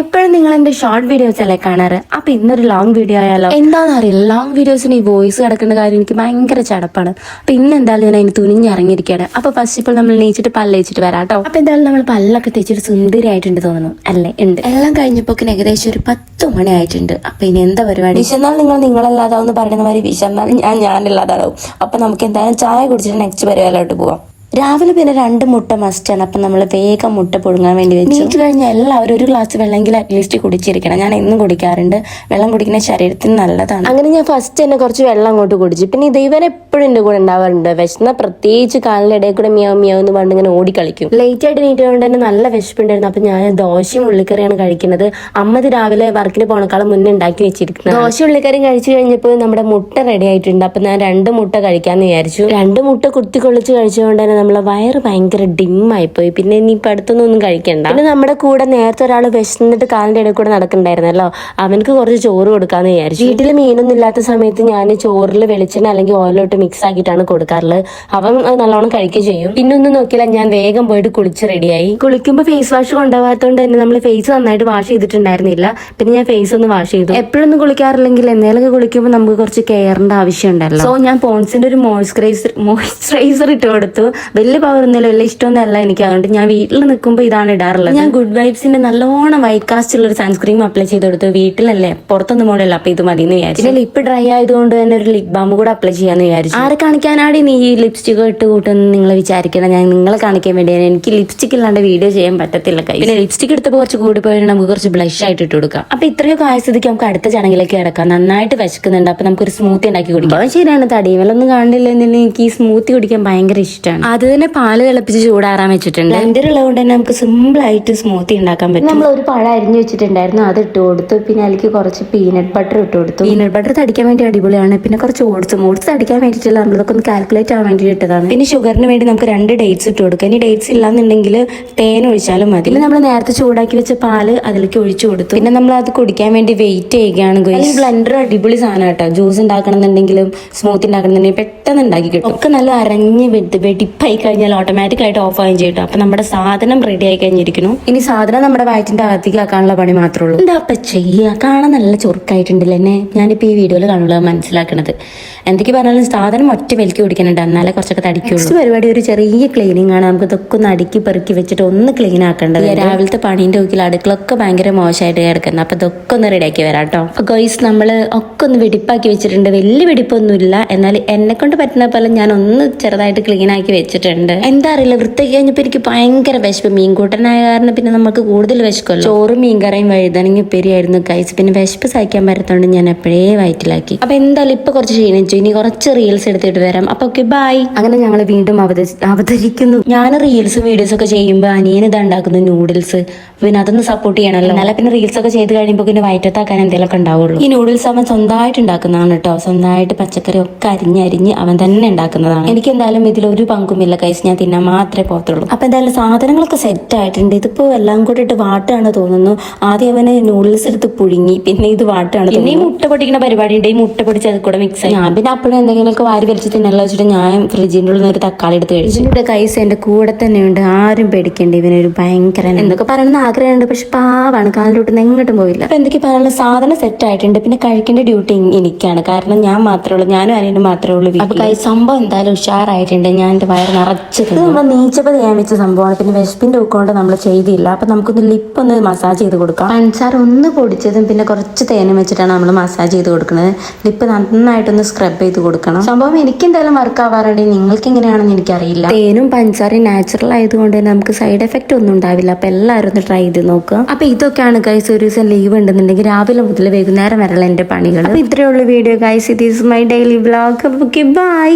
എപ്പോഴും നിങ്ങൾ എന്റെ ഷോർട്ട് വീഡിയോസ് അല്ലേ കാണാറ്? അപ്പൊ ഇന്നൊരു ലോങ് വീഡിയോ ആയാലോ? എന്താണെന്ന് അറിയില്ല ലോങ് വീഡിയോസിന് ഈ വോയിസ് കിടക്കുന്ന കാര്യം എനിക്ക് ഭയങ്കര ചടപ്പാണ്. അപ്പൊ ഇന്ന് എന്തായാലും ഞാൻ അതിന് തുനിഞ്ഞിറങ്ങിയിരിക്കുകയാണ്. അപ്പൊ ഫസ്റ്റ് ഇപ്പോൾ നമ്മൾ നീച്ചിട്ട് പല്ലയിച്ചിട്ട് വരാം കേട്ടോ. അപ്പൊ എന്തായാലും നമ്മൾ പല്ലൊക്കെ തേച്ചിട്ട് സുന്ദരിയായിട്ടുണ്ട് തോന്നുന്നു. അല്ലേ? ഉണ്ട്. എല്ലാം കഴിഞ്ഞപ്പോ ഏകദേശം ഒരു പത്ത് മണി ആയിട്ടുണ്ട് അപ്പൊ ഇനി എന്താ പരിപാടി? വിശന്നാൽ നിങ്ങൾ നിങ്ങളല്ലാതാവും പറയുന്ന മാതിരി വിശന്നാൽ ഞാൻ ഞാനില്ലാതാവും. അപ്പൊ നമുക്ക് എന്തായാലും ചായ കുടിച്ചിട്ട് നെക്സ്റ്റ് പരിപാടിയിലോട്ട് പോവാം. രാവിലെ പിന്നെ രണ്ട് മുട്ട മസ്റ്റാണ് അപ്പം നമ്മൾ വേഗം മുട്ട പുഴുങ്ങാൻ വേണ്ടി വെച്ചു. നീറ്റ് കഴിഞ്ഞാൽ എല്ലാവരും ഒരു ഗ്ലാസ് വെള്ളമെങ്കിലും അറ്റ്ലീസ്റ്റ് കുടിച്ചിരിക്കണം. ഞാൻ എന്നും കുടിക്കാറുണ്ട്. വെള്ളം കുടിക്കുന്ന ശരീരത്തിന് നല്ലതാണ്. അങ്ങനെ ഞാൻ ഫസ്റ്റ് തന്നെ കുറച്ച് വെള്ളം അങ്ങോട്ട് കുടിച്ചു. പിന്നെ ഇവൻ എപ്പോഴും എന്റെ കൂടെ ഉണ്ടാവാറുണ്ട്. വിശന്ന പ്രത്യേകിച്ച് കാലിന്റെ ഇടയിൽ കൂടെ മിയാവ് മിയാവ് എന്ന് പറഞ്ഞ് ഇങ്ങനെ ഓടിക്കളിക്കും ലേറ്റ് ആയിട്ട് നീറ്റുകൊണ്ട് തന്നെ നല്ല വിശപ്പുണ്ടായിരുന്നു. അപ്പം ഞാൻ ദോശയും ഉള്ളിക്കറിയാണ് കഴിക്കുന്നത്. അമ്മത് രാവിലെ വർക്കിന് പോണക്കാളും മുന്നേ ഉണ്ടാക്കി വെച്ചിരിക്കുന്നത് ദോശ ഉള്ളിക്കറിയും കഴിച്ചു കഴിഞ്ഞപ്പോൾ നമ്മുടെ മുട്ട റെഡി ആയിട്ടുണ്ട്. അപ്പം ഞാൻ രണ്ട് മുട്ട കഴിക്കാമെന്ന് വിചാരിച്ചു. രണ്ട് മുട്ട കുത്തിക്കൊള്ളിച്ച് കഴിച്ചുകൊണ്ട് തന്നെ നമ്മളെ വയറ് ഭയങ്കര ഡിമ്മായി പോയി പിന്നെ ഇനിയിപ്പോൾ അടുത്തൊന്നും കഴിക്കണ്ട. പിന്നെ നമ്മുടെ കൂടെ നേരത്തെ ഒരാൾ വിശന്നിട്ട് കാലിന്റെ ഇടയിൽ കൂടെ നടക്കണ്ടായിരുന്നല്ലോ. അവനക്ക് കുറച്ച് ചോറ് കൊടുക്കാന്ന് വിചാരിച്ചു. വീട്ടിൽ മീനൊന്നും ഇല്ലാത്ത സമയത്ത് ഞാൻ ചോറിൽ വെളിച്ചെണ്ണ അല്ലെങ്കിൽ ഓയിലോട്ട് മിക്സ് ആക്കിയിട്ടാണ് കൊടുക്കാറുള്ളത് അവൻ നല്ലോണം കഴിക്കുകയും ചെയ്യും. പിന്നെ ഒന്നും നോക്കിയില്ല ഞാൻ വേഗം പോയിട്ട് കുളിച്ച് റെഡിയായി കുളിക്കുമ്പോൾ ഫേസ് വാഷ് കൊണ്ടുപോകാത്തതുകൊണ്ട് തന്നെ നമ്മൾ ഫേസ് നന്നായിട്ട് വാഷ് ചെയ്തിട്ടുണ്ടായിരുന്നില്ല. പിന്നെ ഞാൻ ഫേസ് ഒന്ന് വാഷ് ചെയ്തു. എപ്പോഴൊന്നും കുളിക്കാറില്ലെങ്കിൽ എന്തെങ്കിലുമൊക്കെ കുളിക്കുമ്പോൾ നമുക്ക് കുറച്ച് കെയറിന്റെ ആവശ്യമുണ്ടല്ലോ സോ ഞാൻ പോൺസിന്റെ ഒരു മോയ്സ്ചറൈസർ മോയ്സ്ചറൈസർ ഇട്ട് കൊടുത്തു. വലിയ പവർ ഒന്നുമില്ല വലിയ ഇഷ്ടമൊന്നും അല്ല എനിക്ക് അതുകൊണ്ട് ഞാൻ വീട്ടിൽ നിൽക്കുമ്പോൾ ഇതാണ് ഇടാറുള്ളത്. ഞാൻ ഗുഡ് വൈബ്സിന്റെ നല്ലോണം വൈറ്റ് കാസ്റ്റ് ഉള്ള ഒരു സൺസ്ക്രീം അപ്ലൈ ചെയ്ത് കൊടുത്തു. വീട്ടിലല്ലേ പുറത്തൊന്നും മോഡല്ല അപ്പൊ ഇത് മതി എന്ന് വിചാരിച്ചു പിന്നെ ലിപ്പ് ഡ്രൈ ആയതുകൊണ്ട് തന്നെ ഒരു ലിപ് ബാം കൂടെ അപ്ലൈ ചെയ്യാന്ന് വിചാരിച്ചു. ആരെ കാണിക്കാനാണ് നീ ഈ ലിപ്സ്റ്റിക് ഇട്ട് കൂട്ടുമെന്ന് നിങ്ങൾ വിചാരിക്കണം? ഞാൻ നിങ്ങളെ കാണിക്കാൻ വേണ്ടിയാണ് എനിക്ക് ലിപ്സ്റ്റിക് ഇല്ലാണ്ട് വീഡിയോ ചെയ്യാൻ പറ്റത്തില്ല കൈ പിന്നെ ലിപ്സ്റ്റിക് എടുത്തപ്പോൾ കുറച്ച് കൂടി പോയാൽ നമുക്ക് കുറച്ച് ബ്ലഷ് ആയിട്ട് ഇട്ട് കൊടുക്കാം. അപ്പൊ ഇത്രയൊക്കെ ആയ സ്ഥിതിക്ക് നമുക്ക് അടുത്ത ചടങ്ങിലേക്ക് കിടക്കാം. നന്നായിട്ട് വിശക്കുന്നുണ്ട് അപ്പൊ നമുക്ക് ഒരു സ്മൂത്തി ഉണ്ടാക്കി കുടിക്കാം. ശരിയാണ് തടിമലൊന്നും കാണില്ല എന്നുണ്ടെങ്കിൽ എനിക്ക് ഈ സ്മൂത്തി കുടിക്കാൻ ഭയങ്കര ഇഷ്ടമാണ് അത് തന്നെ പാൽ തിളപ്പിച്ച് ചൂടാറാൻ വെച്ചിട്ടുണ്ട്. ബ്ലെൻഡർ ഉള്ളതുകൊണ്ട് തന്നെ നമുക്ക് സിമ്പിൾ ആയിട്ട് സ്മൂത്തി ഉണ്ടാക്കാൻ പറ്റും. നമ്മൾ ഒരു പഴം അരിഞ്ഞു വെച്ചിട്ടുണ്ടായിരുന്നു. അത് ഇട്ട് കൊടുത്തു. പിന്നെ അതിലേക്ക് കുറച്ച് പീനട്ട് ബട്ടർ ഇട്ട് കൊടുത്തു. പീനട്ട് ബട്ടർ തടിക്കാൻ വേണ്ടി അടിപൊളിയാണ്. പിന്നെ കുറച്ച് ഓട്സ് ഓട്സ് തടിക്കാൻ വേണ്ടിയിട്ടില്ല നമ്മളിതൊക്കെ ഒന്ന് കാൽക്കുലേറ്റ് ആവാൻ വേണ്ടി ഇട്ടതാണ്. പിന്നെ ഷുഗറിന് വേണ്ടി നമുക്ക് രണ്ട് ഡേറ്റ്സ് ഇട്ട് കൊടുക്കാം. ഇനി ഡേറ്റ്സ് ഇല്ലാന്നുണ്ടെങ്കിൽ തേൻ ഒഴിച്ചാലും മതി. പിന്നെ നമ്മൾ നേരത്തെ ചൂടാക്കി വെച്ച പാൽ അതിലേക്ക് ഒഴിച്ചു കൊടുത്തു. പിന്നെ നമ്മൾ അത് കുടിക്കാൻ വേണ്ടി വെയിറ്റ് ചെയ്യുകയാണ് ബ്ലെൻഡർ അടിപൊളി സാധനം കേട്ടോ. ജ്യൂസ് ഉണ്ടാക്കണമെന്നുണ്ടെങ്കിലും സ്മൂത്തി ഉണ്ടാക്കണമെന്നുണ്ടെങ്കിൽ പെട്ടെന്ന് ഉണ്ടാക്കി കിട്ടും. ഒക്കെ നല്ല അരഞ്ഞ് വെട്ടി വെടിപ്പായി കഴിഞ്ഞാൽ ഓട്ടോമാറ്റിക് ആയിട്ട് ഓഫ് ആവുകയും ചെയ്യട്ടോ അപ്പൊ നമ്മുടെ സാധനം റെഡി ആയി കഴിഞ്ഞിരിക്കുന്നു ഇനി സാധനം നമ്മുടെ വയറ്റിന്റെ അകത്തേക്ക് ആക്കാനുള്ള പണി മാത്രമേ ഉള്ളൂ. എന്താ അപ്പൊ ചെയ്യുക കാണാൻ നല്ല ചുറുക്കായിട്ടുണ്ടല്ലേ എന്നെ ഞാനിപ്പോ ഈ വീഡിയോയിൽ കാണുള്ള മനസ്സിലാക്കണത്. എന്തൊക്കെ പറഞ്ഞാലും സാധനം ഒറ്റ വലിക്കി കുടിക്കാനുണ്ട് എന്നാലേ കുറച്ചൊക്കെ തടിക്കുള്ളൂ. പരിപാടി ഒരു ചെറിയ ക്ലീനിങ് ആണ്. നമുക്ക് ഇതൊക്കെ ഒന്ന് അടുക്കി പെറുക്കി വെച്ചിട്ട് ഒന്ന് ക്ലീൻ ആക്കേണ്ടത് രാവിലത്തെ പണീന്റെ ഒക്കെ അടുക്കളൊക്കെ ഭയങ്കര മോശമായിട്ട് കിടക്കുന്നത് അപ്പൊ ഇതൊക്കെ ഒന്ന് റെഡിയാക്കി വരാം കേട്ടോ ഗോയ്സ് നമ്മൾ ഒക്കെ ഒന്ന് വെടിപ്പാക്കി വെച്ചിട്ടുണ്ട്. വലിയ വെടിപ്പൊന്നുമില്ല. എന്നാൽ എന്നെ കൊണ്ട് പറ്റുന്ന പോലെ ഞാൻ ഒന്ന് ചെറുതായിട്ട് ക്ലീൻ ആക്കി വെച്ചിട്ടുണ്ട്. എന്താ അറിയില്ല വൃത്തിയാക്കി കഴിഞ്ഞപ്പോൾ എനിക്ക് ഭയങ്കര വിശപ്പ്. മീൻകൂട്ടനായ കാരണം പിന്നെ നമുക്ക് കൂടുതൽ വിശക്കുമല്ലോ. ചോറും മീൻകറിയും വഴുതനങ്ങി ഉപ്പേരിയായിരുന്നു കൈസ് പിന്നെ വിശപ്പ് സഹിക്കാൻ പറ്റത്തോണ്ട് ഞാൻ എപ്പോഴേ വയറ്റിലാക്കി. അപ്പൊ എന്തായാലും ഇപ്പൊ കുറച്ച് ക്ഷീണിച്ചു. ഇനി കുറച്ച് റീൽസ് എടുത്തിട്ട് വരാം. അപ്പൊ ഓക്കെ ബൈ അങ്ങനെ ഞങ്ങൾ വീണ്ടും അവതരിക്കുന്നു. ഞാൻ റീൽസ് വീഡിയോസ് ഒക്കെ ചെയ്യുമ്പോൾ അനിയൻ ഇതാ ഉണ്ടാക്കുന്നു നൂഡിൽസ് പിന്നെ അതൊന്ന് സപ്പോർട്ട് ചെയ്യണമല്ലോ എന്നാലും പിന്നെ റീൽസ് ഒക്കെ ചെയ്ത് കഴിയുമ്പോൾ പിന്നെ വയറ്റത്താക്കാൻ എന്തെങ്കിലുമൊക്കെ ഉണ്ടാവുള്ളൂ. ഈ നൂഡിൽസ് അവൻ സ്വന്തമായിട്ട് ഉണ്ടാക്കുന്നതാണ് കേട്ടോ. സ്വന്തമായിട്ട് പച്ചക്കറി ഒക്കെ അരിഞ്ഞരിഞ്ഞ് അവൻ തന്നെ ഉണ്ടാക്കുന്നതാണ്. എനിക്ക് എന്തായാലും ഇതിൽ ഒരു പങ്കുമില്ല. കൈസ് ഞാൻ തിന്നാൻ മാത്രമേ പോകത്തുള്ളൂ. അപ്പൊ എന്തായാലും സാധനങ്ങളൊക്കെ സെറ്റ് ആയിട്ടുണ്ട്. ഇതിപ്പോ എല്ലാം കൂടി ഇട്ട് വാട്ടാണ് തോന്നുന്നു. ആദ്യം അവന് നൂഡിൽസ് എടുത്ത് പുഴുങ്ങി പിന്നെ ഇത് വാട്ടാണ് പിന്നെ ഈ മുട്ട പൊടിക്കുന്ന പരിപാടി ഉണ്ട് ഈ മുട്ട പൊടിച്ച് അത് കൂടെ മിക്സ് ആയി. ഞാൻ പിന്നെ അപ്പോഴും എന്തെങ്കിലുമൊക്കെ വാരി വലിച്ച് തിന്നല്ലോ വെച്ചിട്ട് ഞാൻ ഫ്രിഡ്ജിന്റെ ഉള്ളിൽ നിന്ന് ഒരു തക്കാളി എടുത്ത് കഴിച്ചു. ഇതിന്റെ കൈസ് എന്റെ കൂടെ തന്നെയുണ്ട് ആരും പേടിക്കേണ്ട. ഇവനൊരു ഭയങ്കര എന്തൊക്കെ പറയണമെന്ന് ആഗ്രഹമുണ്ട്. പക്ഷെ പാവാണ്. കാലിലോട്ട് എങ്ങോട്ടും പോയില്ല അപ്പൊ എന്തൊക്കെ പറയാനുള്ള സാധനം സെറ്റ് ആയിട്ടുണ്ട്. പിന്നെ കഴിക്കേണ്ട ഡ്യൂട്ടി എനിക്കാണ്. കാരണം ഞാൻ മാത്രമേ ഉള്ളൂ. ഞാനും അനിയനും മാത്രമേ ഉള്ളൂ അപ്പൊ കൈ സംഭവം എന്തായാലും ഉഷാറായിട്ടുണ്ട്. ഞാൻ എന്റെ വയറ് നിറച്ച് നമ്മൾ നീച്ചപ്പോ ചെയ്യാൻ വെച്ച സംഭവമാണ്. പിന്നെ വിശപ്പിന്റെ ഉൾക്കൊണ്ട് നമ്മൾ ചെയ്തില്ല. അപ്പൊ നമുക്കൊന്ന് ലിപ്പ് ഒന്ന് മസാജ് ചെയ്ത് കൊടുക്കാം. പഞ്ചാർ ഒന്ന് പൊടിച്ചതും പിന്നെ കുറച്ച് തേനും വെച്ചിട്ടാണ് നമ്മൾ മസാജ് ചെയ്ത് കൊടുക്കുന്നത്. ലിപ്പ് നന്നായിട്ടൊന്ന് സ്ക്രബ് ചെയ്ത് കൊടുക്കണം. സംഭവം എനിക്ക് എന്തായാലും വർക്ക് ആവാറുണ്ട് നിങ്ങൾക്ക് എങ്ങനെയാണെന്ന് എനിക്കറിയില്ല. തേനും പഞ്ചസാരയും നാച്ചുറൽ ആയതുകൊണ്ട് തന്നെ നമുക്ക് സൈഡ് എഫക്റ്റ് ഒന്നും ഉണ്ടാവില്ല. അപ്പൊ എല്ലാവരും ഒന്ന് ട്രൈ ചെയ്ത് നോക്കുക. അപ്പൊ ഇതൊക്കെയാണ് ഗൈസ് ഒരു ദിവസം ലീവ് ഉണ്ടെന്നുണ്ടെങ്കിൽ രാവിലെ മുതൽ വൈകുന്നേരം വരെയുള്ള എന്റെ പണികൾ അപ്പൊ ഇത്രയുള്ള വീഡിയോ ഗൈസ് ഇത് is my daily vlog okay bye